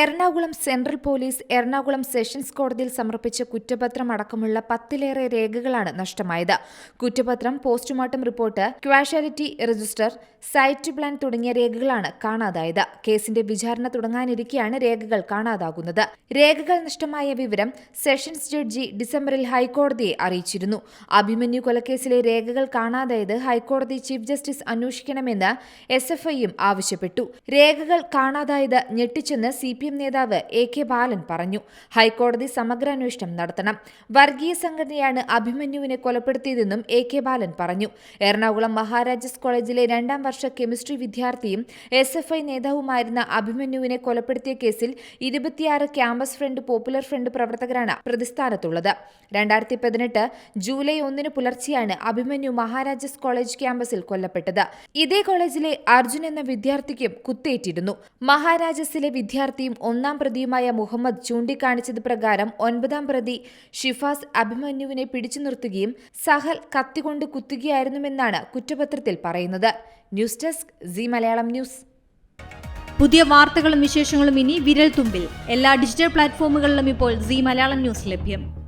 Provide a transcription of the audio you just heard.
Ernakulam central police Ernakulam sessions കോടതിയിൽ സമർപ്പിച്ച കുറ്റപത്രം അടക്കമുള്ള പത്തിലേറെ രേഖകളാണ് നഷ്ടമായത്. കുറ്റപത്രം postmortem report casualty register site plan തുടങ്ങിയ രേഖകളാണ് കാണാതായത്. കേസിന്റെ വിചാരണ തുടങ്ങാനിരിക്കെയാണ് രേഖകൾ കാണാതാകുന്നത്. രേഖകൾ നഷ്ടമായ വിവരം സെഷൻസ് ജഡ്ജി ഡിസംബറിൽ ഹൈക്കോടതിയെ അറിയിച്ചിരുന്നു. അഭിമന്യു കൊലക്കേസിലെ രേഖകൾ കാണാതായത് ഹൈക്കോടതി ചീഫ് ജസ്റ്റിസ് അന്വേഷിക്കണമെന്ന് എസ് ആവശ്യപ്പെട്ടു. രേഖകൾ കാണാതായത് ഞെട്ടിച്ചെന്ന് സി പി എം നേതാവ് എ കെ ബാലൻ പറഞ്ഞു. ഹൈക്കോടതി സമഗ്ര അന്വേഷണം നടത്തണം. വർഗീയ സംഘടനയാണ് അഭിമന്യുവിനെ കൊലപ്പെടുത്തിയതെന്നും എ കെ ബാലൻ പറഞ്ഞു. എറണാകുളം മഹാരാജാസ് കോളേജിലെ രണ്ടാം വർഷ കെമിസ്ട്രി വിദ്യാർത്ഥിയും എസ് എഫ് ഐ നേതാവുമായിരുന്ന അഭിമന്യുവിനെ കൊലപ്പെടുത്തിയ കേസിൽ ഇരുപത്തിയാറ് ക്യാമ്പസ് ഫ്രണ്ട് പോപ്പുലർ ഫ്രണ്ട് പ്രവർത്തകരാണ് പ്രതിസ്ഥാനത്തുള്ളത്. രണ്ടായിരത്തി പതിനെട്ട് ജൂലൈ ഒന്നിന് പുലർച്ചെയാണ് അഭിമന്യു മഹാരാജാസ് കോളേജ് ക്യാമ്പസിൽ കൊല്ലപ്പെട്ടത്. ഇതേ കോളേജിലെ അർജുൻ എന്ന വിദ്യാർത്ഥിക്കും കുത്തേറ്റിരുന്നു. മഹാരാജാസിലെ വിദ്യാർത്ഥിയും ഒന്നാം പ്രതിയുമായ മുഹമ്മദ് ചൂണ്ടിക്കാണിച്ചത് പ്രകാരം ഒൻപതാം പ്രതി ഷിഫാസ് അഭിമന്യുവിനെ പിടിച്ചു നിർത്തുകയും സഹൽ കത്തികൊണ്ട് കുത്തുകയായിരുന്നുവെന്നാണ് കുറ്റപത്രത്തിൽ പറയുന്നത്. News desk Zee Malayalam news. പുതിയ വാർത്തകളും വിശേഷങ്ങളും ഇനി വിരൽ തുമ്പിൽ. എല്ലാ ഡിജിറ്റൽ പ്ലാറ്റ്ഫോമുകളിലും ഇപ്പോൾ സി മലയാളം ന്യൂസ് ലഭ്യം.